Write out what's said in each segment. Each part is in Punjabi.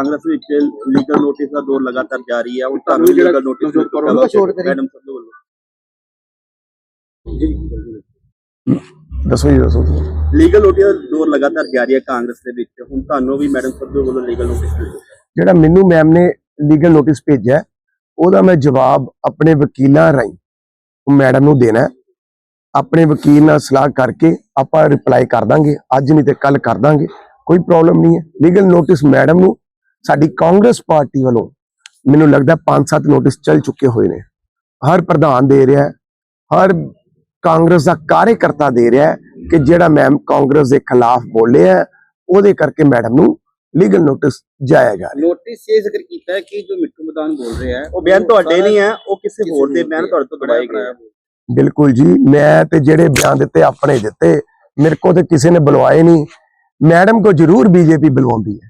ਕਾਂਗਰਸ ਵਿੱਚ ਲੀਗਲ ਨੋਟਿਸ ਦਾ ਦੌਰ ਲਗਾਤਾਰ ਜਾਰੀ ਹੈ ਹੁਣ ਤੁਹਾਨੂੰ ਲੀਗਲ ਨੋਟਿਸ। ਮੈਡਮ ਸੰਧੂ ਵੱਲੋਂ ਦੱਸੋ ਜੀ ਦੱਸੋ। ਲੀਗਲ ਨੋਟਿਸ ਦਾ ਦੌਰ ਲਗਾਤਾਰ ਜਾਰੀ ਹੈ ਕਾਂਗਰਸ ਦੇ ਵਿੱਚ ਹੁਣ ਤੁਹਾਨੂੰ ਵੀ ਮੈਡਮ ਸੰਧੂ ਵੱਲੋਂ ਲੀਗਲ ਨੋਟਿਸ ਜਿਹੜਾ ਮੈਨੂੰ ਮੈਮ ਨੇ ਲੀਗਲ ਨੋਟਿਸ ਭੇਜਿਆ ਹੈ, ਉਹਦਾ ਮੈਂ ਜਵਾਬ ਆਪਣੇ ਵਕੀਲਾਂ ਰਾਹੀਂ ਉਹ ਮੈਡਮ ਨੂੰ ਦੇਣਾ ਹੈ। ਆਪਣੇ ਵਕੀਲ ਨਾਲ ਸਲਾਹ ਕਰਕੇ ਆਪਾਂ ਰਿਪਲਾਈ ਕਰ ਦਾਂਗੇ ਅੱਜ ਨਹੀਂ ਤੇ ਕੱਲ ਕਰ ਦਾਂਗੇ ਕੋਈ ਪ੍ਰੋਬਲਮ ਨਹੀਂ ਹੈ ਲੀਗਲ ਨੋਟਿਸ ਮੈਡਮ ਨੂੰ ਸਾਡੀ ਕਾਂਗਰਸ ਪਾਰਟੀ ਵੱਲੋਂ ਮੈਨੂੰ ਲੱਗਦਾ 5-7 ਨੋਟਿਸ ਚੱਲ ਚੁੱਕੇ ਹੋਏ ਨੇ। ਹਰ ਪ੍ਰਧਾਨ ਦੇ ਰਿਹਾ ਹਰ ਕਾਂਗਰਸ ਦਾ ਕਾਰਜਕਰਤਾ ਦੇ ਰਿਹਾ ਕਿ ਜਿਹੜਾ ਮੈਮ ਕਾਂਗਰਸ ਦੇ ਖਿਲਾਫ ਬੋਲਿਆ ਹੈ, ਉਹਦੇ ਕਰਕੇ ਮੈਡਮ ਨੂੰ ਲੀਗਲ ਨੋਟਿਸ ਜਾਇਆ ਜਾ ਰਿਹਾ ਨੋਟਿਸ ਇਹ ਜ਼ਿਕਰ ਕੀਤਾ ਹੈ ਕਿ ਜੋ ਮਿੱਠੂ ਮਦਾਨ ਬੋਲ ਰਿਹਾ ਹੈ ਉਹ ਬਿਆਨ ਤੁਹਾਡੇ ਨਹੀਂ ਹੈ ਉਹ ਕਿਸੇ ਹੋਰ ਦੇ ਬਿਆਨ ਤੁਹਾਡੇ ਤੋਂ ਦਬਾਏ ਗਏ। ਬਿਲਕੁਲ ਜੀ ਮੈਂ ਤੇ ਜਿਹੜੇ ਬਿਆਨ ਦਿੱਤੇ ਆਪਣੇ ਦਿੱਤੇ ਮੇਰੇ ਕੋ ਤੇ ਕਿਸੇ ਨੇ ਬੁਲਵਾਏ ਨਹੀਂ। ਮੈਡਮ ਕੋ ਜ਼ਰੂਰ ਬੀਜੇਪੀ ਬੁਲਵਾਉਂਦੀ ਹੈ।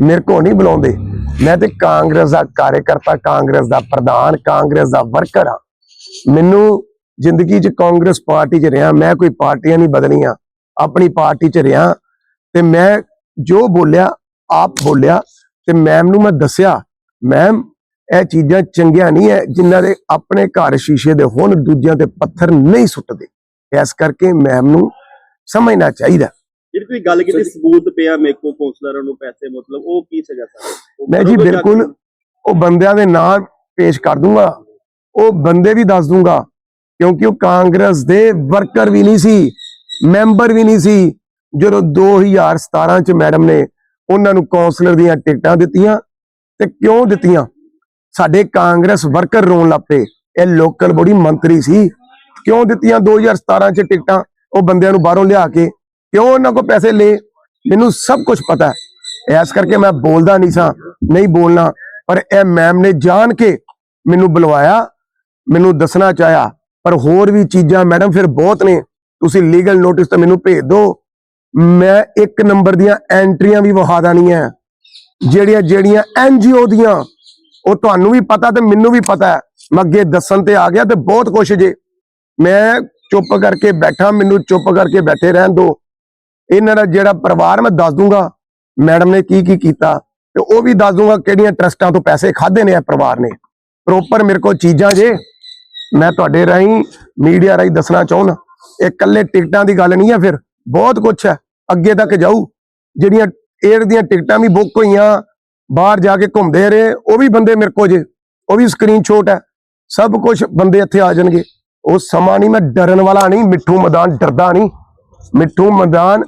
ਮੇਰੇ ਕੋ ਨਹੀਂ ਬੁਲਾਉਂਦੇ। ਮੈਂ ਤੇ ਕਾਂਗਰਸ ਦਾ ਕਾਰਜਕਰਤਾ ਕਾਂਗਰਸ ਦਾ ਪ੍ਰਧਾਨ, ਕਾਂਗਰਸ ਦਾ ਵਰਕਰ ਹਾਂ। ਮੈਨੂੰ ਜ਼ਿੰਦਗੀ 'ਚ ਕਾਂਗਰਸ ਪਾਰਟੀ 'ਚ ਰਿਹਾ, ਮੈਂ ਕੋਈ ਪਾਰਟੀਆਂ ਨਹੀਂ ਬਦਲੀਆਂ। ਆਪਣੀ ਪਾਰਟੀ 'ਚ ਰਿਹਾ ਤੇ ਮੈਂ ਜੋ ਬੋਲਿਆ, ਆਪ ਬੋਲਿਆ ਤੇ ਮੈਮ ਨੂੰ ਮੈਂ ਦੱਸਿਆ ਮੈਮ ਇਹ ਚੀਜ਼ਾਂ ਚੰਗੀਆਂ ਨਹੀਂ ਹੈ ਜਿਨ੍ਹਾਂ ਦੇ ਆਪਣੇ ਘਰ ਸ਼ੀਸ਼ੇ ਦੇ ਹੋਣ ਦੂਜਿਆਂ ਤੇ ਪੱਥਰ ਨਹੀਂ ਸੁੱਟਦੇ। ਇਸ ਕਰਕੇ ਮੈਮ ਨੂੰ ਸਮਝਣਾ ਚਾਹੀਦਾ। ਜਿਹੜੀ ਤੁਸੀਂ ਗੱਲ ਕੀਤੀ ਸਬੂਤ ਪਿਆ ਮੇਰੇ ਕੋ ਕੌਂਸਲਰਾਂ ਨੂੰ ਪੈਸੇ ਮਤਲਬ ਉਹ ਕੀ ਸੀਗਾ ਸਰ? ਮੈਂ ਜੀ? ਬਿਲਕੁਲ ਉਹ ਬੰਦਿਆਂ ਦੇ ਨਾਂ ਪੇਸ਼ ਕਰ ਦੂੰਗਾ। ਉਹ ਬੰਦੇ ਵੀ ਦੱਸ ਦੂੰਗਾ ਕਿਉਂਕਿ ਉਹ ਕਾਂਗਰਸ ਦੇ ਵਰਕਰ ਵੀ ਨਹੀਂ ਸੀ ਮੈਂਬਰ ਵੀ ਨਹੀਂ ਸੀ। ਜਦੋਂ 2017 ਚ ਮੈਡਮ ਨੇ ਉਹਨਾਂ ਨੂੰ ਕਾਉਂਸਲਰ ਦੀਆਂ ਟਿਕਟਾਂ ਦਿੱਤੀਆਂ ਤੇ ਕਿਉਂ ਦਿੱਤੀਆਂ? ਸਾਡੇ ਕਾਂਗਰਸ ਵਰਕਰ ਰੋਣ ਲੱਪੇ ਇਹ ਲੋਕਲ ਬੋਡੀ ਮੰਤਰੀ ਸੀ। ਕਿਉਂ ਦਿੱਤੀਆਂ 2017 ਚ ਟਿਕਟਾਂ? ਉਹ ਬੰਦਿਆਂ ਨੂੰ ਬਾਹਰੋਂ ਲਿਆ ਕੇ ਕਿਉਂ ਉਹਨਾਂ ਕੋ ਪੈਸੇ ਲਏ? ਮੈਨੂੰ ਸਭ ਕੁਝ ਪਤਾ ਹੈ। ਇਸ ਕਰਕੇ ਮੈਂ ਬੋਲਦਾ ਨਹੀਂ ਸਾਂ, ਨਹੀਂ ਬੋਲਣਾ। ਪਰ ਇਹ ਮੈਮ ਨੇ ਜਾਣ ਕੇ ਮੈਨੂੰ ਬੁਲਵਾਇਆ, ਮੈਨੂੰ ਦੱਸਣਾ ਚਾਹਿਆ। ਪਰ ਹੋਰ ਵੀ ਚੀਜ਼ਾਂ ਮੈਡਮ ਫਿਰ ਬਹੁਤ ਨੇ। ਤੁਸੀਂ ਲੀਗਲ ਨੋਟਿਸ ਤਾਂ ਮੈਨੂੰ ਭੇਜ ਦਿਓ। ਮੈਂ ਇੱਕ ਨੰਬਰ ਦੀਆਂ ਐਂਟਰੀਆਂ ਵੀ ਵਹਾ ਦੇਣੀਆਂ ਜਿਹੜੀਆਂ ਜਿਹੜੀਆਂ ਐਨਜੀਓ ਦੀਆਂ, ਉਹ ਤੁਹਾਨੂੰ ਵੀ ਪਤਾ ਤੇ ਮੈਨੂੰ ਵੀ ਪਤਾ ਮੈਂ ਅੱਗੇ ਦੱਸਣ ਤੇ ਆ ਗਿਆ ਤੇ ਬਹੁਤ ਕੁਛ ਜੇ। ਮੈਂ ਚੁੱਪ ਕਰਕੇ ਬੈਠਾ, ਮੈਨੂੰ ਚੁੱਪ ਕਰਕੇ ਬੈਠੇ ਰਹਿਣ ਦਿਓ। ਇਹਨਾਂ ਦਾ ਜਿਹੜਾ ਪਰਿਵਾਰ ਮੈਂ ਦੱਸ ਦੂੰਗਾ, ਮੈਡਮ ਨੇ ਕੀ ਕੀ ਕੀਤਾ ਤੇ ਉਹ ਵੀ ਦੱਸ ਦੂੰਗਾ ਕਿਹੜੀਆਂ ਟਰਸਟਾਂ ਤੋਂ ਪੈਸੇ ਖਾਦੇ ਨੇ ਇਹ ਪਰਿਵਾਰ ਨੇ। ਪ੍ਰੋਪਰ ਮੇਰੇ ਕੋਲ ਚੀਜ਼ਾਂ ਜੇ, ਮੈਂ ਤੁਹਾਡੇ ਰਾਹੀਂ ਮੀਡੀਆ ਰਾਹੀਂ ਦੱਸਣਾ ਚਾਹੁੰਦਾ। ਇਹ ਇਕੱਲੇ ਟਿਕਟਾਂ ਦੀ ਗੱਲ ਨਹੀਂ ਹੈ ਫਿਰ, ਬਹੁਤ ਕੁਝ ਹੈ, ਅੱਗੇ ਤੱਕ ਜਾਊ। ਜਿਹੜੀਆਂ ਏਅਰ ਦੀਆਂ ਟਿਕਟਾਂ ਵੀ ਬੁੱਕ ਹੋਈਆਂ, ਬਾਹਰ ਜਾ ਕੇ ਘੁੰਮਦੇ ਰਹੇ, ਉਹ ਵੀ ਬੰਦੇ ਮੇਰੇ ਕੋਲ ਜੇ, ਉਹ ਵੀ ਸਕਰੀਨਸ਼ਾਟ ਹੈ। ਸਭ ਕੁਝ ਬੰਦੇ ਇੱਥੇ ਆ ਜਾਣਗੇ। ਉਹ ਸਮਾਂ ਨਹੀਂ, ਮੈਂ ਡਰਨ ਵਾਲਾ ਨਹੀਂ, ਮਿੱਠੂ ਮੈਦਾਨ ਡਰਦਾ ਨਹੀਂ। ਮਿੱਠੂ ਮੈਦਾਨ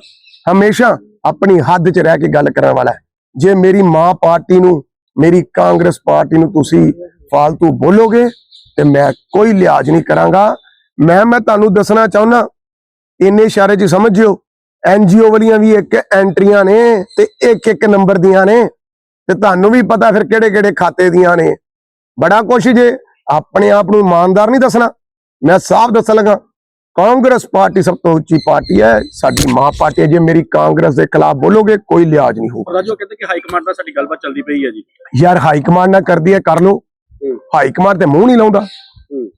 ਹਮੇਸ਼ਾ ਆਪਣੀ ਹੱਦ 'ਚ ਰਹਿ ਕੇ ਗੱਲ ਕਰਨ ਵਾਲਾ ਹੈ। ਜੇ ਮੇਰੀ ਮਾਂ ਪਾਰਟੀ ਨੂੰ, ਮੇਰੀ ਕਾਂਗਰਸ ਪਾਰਟੀ ਨੂੰ ਤੁਸੀਂ ਫਾਲਤੂ ਬੋਲੋਗੇ, ਤੇ ਮੈਂ ਕੋਈ ਲਿਹਾਜ਼ ਨਹੀਂ ਕਰਾਂਗਾ। ਮੈਂ ਮੈਂ ਤੁਹਾਨੂੰ ਦੱਸਣਾ ਚਾਹੁੰਦਾ ਇੰਨੇ ਇਸ਼ਾਰੇ 'ਚ ਸਮਝਿਓ ਐਨਜੀਓ ਵਾਲੀਆਂ ਵੀ ਇੱਕ ਐਂਟਰੀਆਂ ਨੇ ਤੇ ਇੱਕ ਇੱਕ ਨੰਬਰ ਦੀਆਂ ਨੇ, ਤੇ ਤੁਹਾਨੂੰ ਵੀ ਪਤਾ ਫਿਰ ਕਿਹੜੇ ਕਿਹੜੇ ਖਾਤੇ ਦੀਆਂ ਨੇ। ਬੜਾ ਕੁਛ ਜੇ, ਆਪਣੇ ਆਪ ਨੂੰ ਇਮਾਨਦਾਰ ਨਹੀਂ ਦੱਸਣਾ। ਮੈਂ ਸਾਫ਼ ਦੱਸਣ ਲੱਗਾ ਕਾਂਗਰਸ ਪਾਰਟੀ ਸਭ ਤੋਂ ਉੱਚੀ ਪਾਰਟੀ ਹੈ ਸਾਡੀ ਮਾਂ ਪਾਰਟੀ ਹੈ। ਜੇ ਮੇਰੀ ਕਾਂਗਰਸ ਦੇ ਖਿਲਾਫ ਬੋਲੋਗੇ ਕੋਈ ਲਿਹਾਜ਼ ਨਹੀਂ ਹੋਊਗਾ। ਰਾਜੂ ਕਹਿੰਦੇ ਕਿ ਹਾਈ ਕਮਾਂਡ ਨਾਲ ਸਾਡੀ ਗੱਲਬਾਤ ਚੱਲਦੀ ਪਈ ਹੈ ਜੀ। ਯਾਰ ਹਾਈ ਕਮਾਂਡ ਨਾ ਕਰਦੀ ਹੈ ਕਰ ਲੋ। ਹਾਈ ਕਮਾਂਡ ਤੇ ਮੂੰਹ ਨਹੀਂ ਲਾਉਂਦਾ।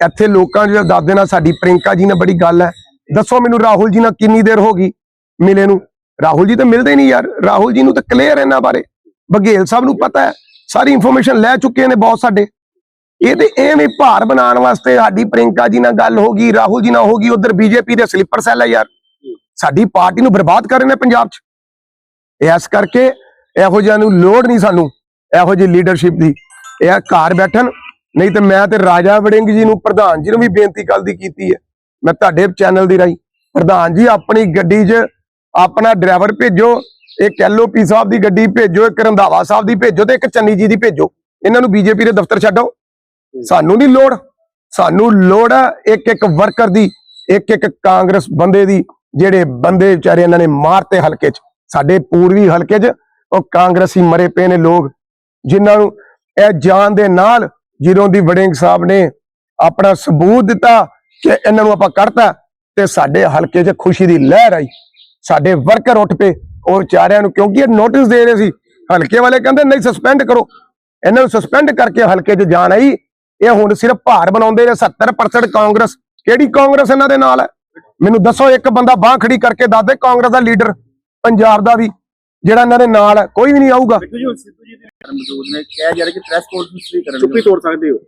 ਇੱਥੇ ਲੋਕਾਂ ਜਿਹੜਾ ਦੱਸਦੇ ਨਾਲ ਸਾਡੀ ਪ੍ਰਿੰਕਾ ਜੀ ਨਾਲ ਬੜੀ ਗੱਲ ਹੈ। ਦੱਸੋ ਮੈਨੂੰ ਰਾਹੁਲ ਜੀ ਨਾਲ ਕਿੰਨੀ ਦੇਰ ਹੋ ਗਈ ਮਿਲੇ ਨੂੰ? ਰਾਹੁਲ ਜੀ ਤਾਂ ਮਿਲਦੇ ਨਹੀਂ ਯਾਰ। ਰਾਹੁਲ ਜੀ ਨੂੰ ਤਾਂ ਕਲੀਅਰ ਇਹਨਾਂ ਬਾਰੇ। ਬਘੇਲ ਸਾਹਿਬ ਨੂੰ ਪਤਾ ਹੈ। ਸਾਰੀ ਇਨਫੋਰਮੇਸ਼ਨ ਲੈ ਚੁੱਕੇ ਨੇ ਬਹੁਤ ਸਾਡੇ। ਇਹ ਤੇ ਐਵੇਂ ਭਾਰ ਬਣਾਉਣ ਵਾਸਤੇ ਸਾਡੀ ਪ੍ਰਿੰਕਾ ਜੀ ਨਾਲ ਗੱਲ ਹੋ ਗਈ ਰਾਹੁਲ ਜੀ ਨਾਲ ਹੋ ਗਈ ਉਧਰ ਬੀਜੇਪੀ ਦੇ ਸਲੀਪਰ ਸੈੱਲ ਹੈ ਯਾਰ। ਸਾਡੀ ਪਾਰਟੀ ਨੂੰ ਬਰਬਾਦ ਕਰ ਰਹੇ ਨੇ ਪੰਜਾਬ 'ਚ। ਇਸ ਕਰਕੇ ਇਹੋ ਜਿਹਾ ਨੂੰ ਲੋੜ ਨਹੀਂ ਸਾਨੂੰ ਇਹੋ ਜਿਹੀ ਲੀਡਰਸ਼ਿਪ ਦੀ। ਇਹ ਘਰ ਬੈਠਣ ਨਹੀਂ ਤੇ ਮੈਂ ਤੇ ਰਾਜਾ ਵੜਿੰਗ ਜੀ ਨੂੰ ਪ੍ਰਧਾਨ ਜੀ ਨੂੰ ਵੀ ਬੇਨਤੀ ਕੱਲ ਦੀ ਕੀਤੀ ਹੈ। ਮੈਂ ਤੁਹਾਡੇ ਚੈਨਲ ਦੀ ਰਾਹੀਂ ਪ੍ਰਧਾਨ ਜੀ ਆਪਣੀ ਗੱਡੀ 'ਚ ਆਪਣਾ ਡਰਾਈਵਰ ਭੇਜੋ ਇੱਕ ਐਲਓਪੀ ਸਾਹਿਬ ਦੀ ਗੱਡੀ ਭੇਜੋ ਇੱਕ ਰੰਧਾਵਾ ਸਾਹਿਬ ਦੀ ਭੇਜੋ ਤੇ ਇੱਕ ਚੰਨੀ ਜੀ ਦੀ ਭੇਜੋ। ਇਹਨਾਂ ਨੂੰ ਬੀਜੇਪੀ ਦੇ ਦਫ਼ਤਰ ਛੱਡੋ। ਸਾਨੂੰ ਨਹੀਂ ਲੋੜ। ਸਾਨੂੰ ਲੋੜ ਹੈ ਇੱਕ ਇੱਕ ਵਰਕਰ ਦੀ ਇੱਕ ਇੱਕ ਕਾਂਗਰਸ ਬੰਦੇ ਦੀ, ਜਿਹੜੇ ਬੰਦੇ ਵਿਚਾਰੇ ਇਹਨਾਂ ਨੇ ਮਾਰਤੇ ਹਲਕੇ 'ਚ। ਸਾਡੇ ਪੂਰਵੀ ਹਲਕੇ 'ਚ ਉਹ ਕਾਂਗਰਸੀ ਮਰੇ ਪਏ ਨੇ ਲੋਕ, ਜਿਨ੍ਹਾਂ ਨੂੰ ਇਹ ਜਾਨ ਦੇ ਨਾਲ ਜਦੋਂ ਦੀ ਵੜਿੰਗ ਸਾਹਿਬ ਨੇ ਆਪਣਾ ਸਬੂਤ ਦਿੱਤਾ ਕਿ ਇਹਨਾਂ ਨੂੰ ਆਪਾਂ ਕੱਢਤਾ ਤੇ ਸਾਡੇ ਹਲਕੇ 'ਚ ਖੁਸ਼ੀ ਦੀ ਲਹਿਰ ਆਈ। ਸਾਡੇ ਵਰਕਰ ਉੱਠ ਪਏ ਉਹ ਵਿਚਾਰਿਆਂ ਨੂੰ ਕਿਉਂਕਿ ਇਹ ਨੋਟਿਸ ਦੇ ਰਹੇ ਸੀ, ਹਲਕੇ ਵਾਲੇ ਕਹਿੰਦੇ, ਨਹੀਂ ਸਸਪੈਂਡ ਕਰੋ। ਇਹਨਾਂ ਨੂੰ ਸਸਪੈਂਡ ਕਰਕੇ ਹਲਕੇ 'ਚ ਜਾਣ ਆਈ। ਇਹ ਹੁਣ ਸਿਰਫ ਭਾਰ ਬਣਾਉਂਦੇ ਨੇ 70% ਕਾਂਗਰਸ। ਕਿਹੜੀ ਕਾਂਗਰਸ ਇਹਨਾਂ ਦੇ ਨਾਲ ਹੈ? ਮੈਨੂੰ ਦੱਸੋ ਇੱਕ ਬੰਦਾ ਬਾਹ ਖੜੀ ਕਰਕੇ ਦੱਸ ਦੇ ਕਾਂਗਰਸ ਦਾ ਲੀਡਰ ਪੰਜਾਬ ਦਾ ਵੀ ਜਿਹੜਾ ਇਹਨਾਂ ਦੇ ਨਾਲ ਹੈ, ਕੋਈ ਵੀ ਨਹੀਂ ਆਊਗਾ।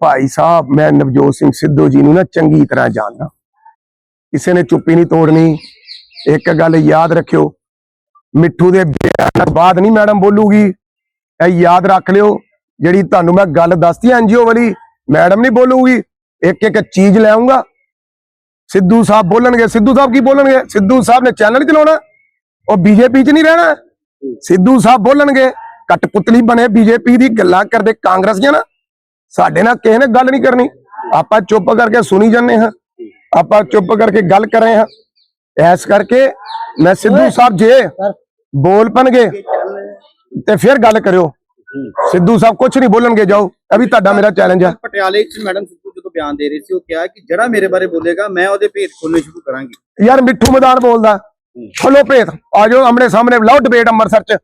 ਭਾਈ ਸਾਹਿਬ ਮੈਂ ਨਵਜੋਤ ਸਿੰਘ ਸਿੱਧੂ ਜੀ ਨੂੰ ਨਾ ਚੰਗੀ ਤਰ੍ਹਾਂ ਜਾਣਦਾ। ਕਿਸੇ ਨੇ ਚੁੱਪੀ ਨਹੀਂ ਤੋੜਨੀ। ਇੱਕ ਗੱਲ ਯਾਦ ਰੱਖਿਓ ਮਿੱਠੂ ਦੇ ਬਿਆਨ ਬਾਅਦ ਨਹੀਂ ਮੈਡਮ ਬੋਲੂਗੀ। ਇਹ ਯਾਦ ਰੱਖ ਲਿਓ ਜਿਹੜੀ ਤੁਹਾਨੂੰ ਮੈਂ ਗੱਲ ਦੱਸਤੀ ਐਨਜੀਓ ਵਾਲੀ ਮੈਡਮ ਨਹੀਂ ਬੋਲੂਗੀ ਇੱਕ ਇੱਕ ਚੀਜ਼ ਲੈ ਆਉਂਗਾ ਸਿੱਧੂ ਸਾਹਿਬ ਬੋਲਣਗੇ ਸਿੱਧੂ ਸਾਹਿਬ ਕੀ ਬੋਲਣਗੇ ਸਿੱਧੂ ਸਾਹਿਬ ਨੇ ਚੈਨਲ ਚਲਾਉਣਾ ਉਹ ਬੀਜੇਪੀ 'ਚ ਨਹੀਂ ਰਹਿਣਾ ਸਿੱਧੂ ਸਾਹਿਬ ਬੋਲਣਗੇ ਕਟਪੁਤਲੀ ਬਣੇ ਬੀਜੇਪੀ ਦੀ ਗੱਲਾਂ ਕਰਦੇ ਕਾਂਗਰਸੀਆਂ ਨਾਲ ਸਾਡੇ ਨਾਲ ਕਿਸੇ ਨੇ ਗੱਲ ਨਹੀਂ ਕਰਨੀ ਆਪਾਂ ਚੁੱਪ ਕਰਕੇ ਸੁਣੀ ਜੰਨੇ ਹਾਂ ਆਪਾਂ ਚੁੱਪ ਕਰਕੇ ਗੱਲ ਕਰ ਰਹੇ ਹਾਂ ਐਸ ਕਰਕੇ ਮੈਂ ਸਿੱਧੂ ਸਾਹਿਬ ਜੇ ਬੋਲ ਪਣਗੇ ਤੇ ਫਿਰ ਗੱਲ ਕਰਿਓ ਸਿੱਧੂ ਸਾਹਿਬ ਕੁਝ ਨਹੀਂ ਬੋਲਣਗੇ ਜਾਓ। ਇਹ ਵੀ ਤੁਹਾਡਾ ਮੇਰਾ ਚੈਲੰਜ ਹੈ ਪਟਿਆਲੇ 'ਚ ਮੈਡਮ ਸਿੱਧੂ ਜਦੋਂ ਬਿਆਨ ਦੇ ਰਹੀ ਸੀ ਉਹ ਕਿਹਾ ਕਿ ਜਿਹੜਾ ਮੇਰੇ ਬਾਰੇ ਬੋਲੇਗਾ ਮੈਂ ਉਹਦੇ ਭੇਤ ਖੋਲਣੇ ਸ਼ੁਰੂ ਕਰਾਂਗੀ। ਯਾਰ ਮਿੱਠੂ ਮੈਦਾਨ ਬੋਲਦਾ। ਖੋਲੋ ਭੇਤ। ਆ ਜਾਓ ਆਮਣੇ ਸਾਹਮਣੇ ਲਾਓ ਡਿਬੇਟ ਅੰਮ੍ਰਿਤਸਰ ਚ।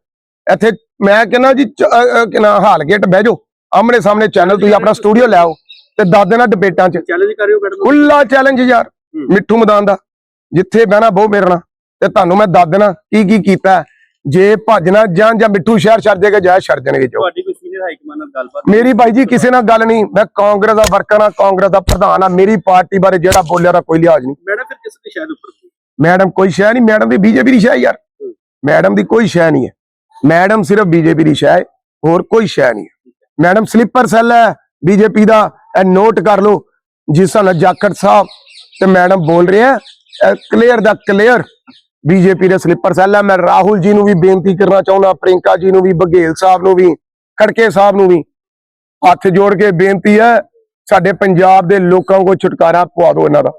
ਇੱਥੇ ਮੈਂ ਕਹਿੰਦਾ ਜੀ ਕਿਨਾ ਹਾਲ ਗੇਟ ਬਹਿ ਜਾਓ। ਆਮਣੇ ਸਾਹਮਣੇ ਚੈਨਲ ਤੁਸੀਂ ਆਪਣਾ ਸਟੂਡੀਓ ਲੈ ਆਓ ਤੇ ਦੱਸ ਦੇਣਾ ਡਿਬੇਟਾਂ ਚ। ਚੈਲੰਜ ਕਰ ਰਹੇ ਹੋ ਮੈਡਮ? ਖੁੱਲਾ ਚੈਲੰਜ ਯਾਰ। ਮਿੱਠੂ ਮੈਦਾਨ ਦਾ। ਜਿੱਥੇ ਬਹਿਣਾ ਬਹੁ ਮੇਰੇ ਨਾਲ ਤੇ ਤੁਹਾਨੂੰ ਮੈਂ ਦੱਸ ਦੇਣਾ ਕੀ ਕੀ ਕੀਤਾ। ਜੇ ਭੱਜਣਾ ਜਾਂ ਜਾਂ ਮਿੱਠੂ ਸ਼ਹਿਰ ਛੱਡ ਜਾਏਗਾ ਜਾਂ ਛੱਡ ਜਾਣਗੇ ਜੋ। ਤੁਹਾਡੀ ਕੋਈ ਸੀਨੀਅਰ ਹਾਈ ਕਮਾਂਡ ਨਾਲ ਗੱਲਬਾਤ ਮੇਰੀ ਭਾਈ ਜੀ ਕਿਸੇ ਨਾਲ ਗੱਲ ਨਹੀਂ। ਮੈਂ ਕਾਂਗਰਸ ਦਾ ਵਰਕਰ ਆ ਕਾਂਗਰਸ ਦਾ ਪ੍ਰਧਾਨ ਆ ਮੇਰੀ ਪਾਰਟੀ ਬਾਰੇ ਜਿਹੜਾ ਬੋਲਿਆ ਦਾ ਕੋਈ ਲਿਹਾਜ਼ ਨਹੀਂ। ਮੈਡਮ ਫਿਰ ਕਿਸ ਦੀ ਸ਼ਾਇਦ ਉੱਪਰ? ਮੈਡਮ ਕੋਈ ਸ਼ੈ ਨਹੀਂ। ਮੈਡਮ ਦੀ ਬੀਜੇਪੀ ਦੀ ਸ਼ੈ ਯਾਰ। ਮੈਡਮ ਦੀ ਕੋਈ ਸ਼ੈ ਨਹੀਂ ਹੈ। ਮੈਡਮ ਸਿਰਫ ਬੀਜੇਪੀ ਦੀ ਸ਼ੈ ਹੈ। ਹੋਰ ਕੋਈ ਸ਼ੈ ਨਹੀਂ ਹੈ। ਮੈਡਮ ਸਲੀਪਰ ਸੈੱਲ ਹੈ। ਬੀਜੇਪੀ ਦਾ ਇਹ ਨੋਟ ਕਰ ਲਓ। ਜਿਸ ਨਾਲ ਜਾਖੜ ਸਾਹਿਬ ਤੇ ਮੈਡਮ ਬੋਲ ਰਹੇ ਕਲੀਅਰ ਦਾ ਕਲੀਅਰ ਬੀਜੇਪੀ ਦੇ ਸਲੀਪਰ ਸੈੱਲ ਹੈ ਮੈਂ ਰਾਹੁਲ ਜੀ ਨੂੰ ਵੀ ਬੇਨਤੀ ਕਰਨਾ ਚਾਹੁੰਦਾ ਪ੍ਰਿੰਕਾ ਜੀ ਨੂੰ ਵੀ ਬਘੇਲ ਸਾਹਿਬ ਨੂੰ ਵੀ ਖੜਕੇ ਸਾਹਿਬ ਨੂੰ ਵੀ। ਹੱਥ ਜੋੜ ਕੇ ਬੇਨਤੀ ਹੈ ਸਾਡੇ ਪੰਜਾਬ ਦੇ ਲੋਕਾਂ ਕੋ ਛੁਟਕਾਰਾ ਪਵਾ ਦਿਓ ਇਹਨਾਂ ਦਾ।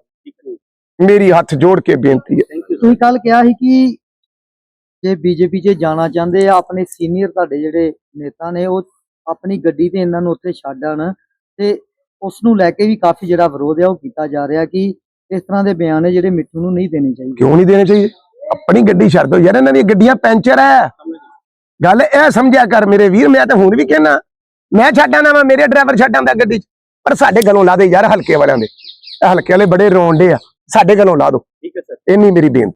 ਮੇਰੀ ਹੱਥ ਜੋੜ ਕੇ ਬੇਨਤੀ ਹੈ। ਤੁਸੀਂ ਕੱਲ ਕਿਹਾ ਸੀ ਕਿ ਜੇ ਬੀਜੇਪੀ 'ਚ ਜਾਣਾ ਚਾਹੁੰਦੇ ਆ ਆਪਣੇ ਸੀਨੀਅਰ ਤੁਹਾਡੇ ਜਿਹੜੇ ਨੇਤਾ ਨੇ ਉਹ ਆਪਣੀ ਗੱਡੀ ਤੇ ਇਹਨਾਂ ਨੂੰ ਉੱਥੇ ਛੱਡ ਆਣ ਤੇ ਉਸ ਨੂੰ ਲੈ ਕੇ ਵੀ ਕਾਫੀ ਜਿਹੜਾ ਵਿਰੋਧ ਹੈ ਉਹ ਕੀਤਾ ਜਾ ਰਿਹਾ ਕਿ ਇਸ ਤਰ੍ਹਾਂ ਦੇ ਬਿਆਨ ਨੇ ਜਿਹੜੇ ਮਿੱਠੂ ਨੂੰ ਨਹੀਂ ਦੇਣੇ ਚਾਹੀਦੇ। ਕਿਉਂ ਨਹੀਂ ਦੇਣੇ ਚਾਹੀਦੇ? ਆਪਣੀ ਗੱਡੀ ਛੱਡ ਦੋ। ਯਾਰ ਇਹਨਾਂ ਦੀਆਂ ਗੱਡੀਆਂ ਪੈਂਚਰ ਹੈ ਗੱਲ ਇਹ ਸਮਝਿਆ ਕਰ ਮੇਰੇ ਵੀਰ ਮੈਂ ਤਾਂ ਹੁਣ ਵੀ ਕਹਿਣਾ ਮੈਂ ਛੱਡਾਂ ਨਾ ਮੇਰੇ ਡਰਾਈਵਰ ਛੱਡਾਂ ਦਾ ਗੱਡੀ 'ਚ। ਪਰ ਸਾਡੇ ਗਲੋਂ ਲਾ ਦੇ ਯਾਰ ਹਲਕੇ ਵਾਲਿਆਂ ਦੇ। ਇਹ ਹਲਕੇ ਵਾਲੇ ਬੜੇ ਰੋਂਡੇ ਆ। ਸਾਡੇ ਗਲੋਂ ਲਾ ਦੋ। ਠੀਕ ਹੈ ਸਰ। ਇੰਨੀ ਮੇਰੀ ਬੇਨਤੀ।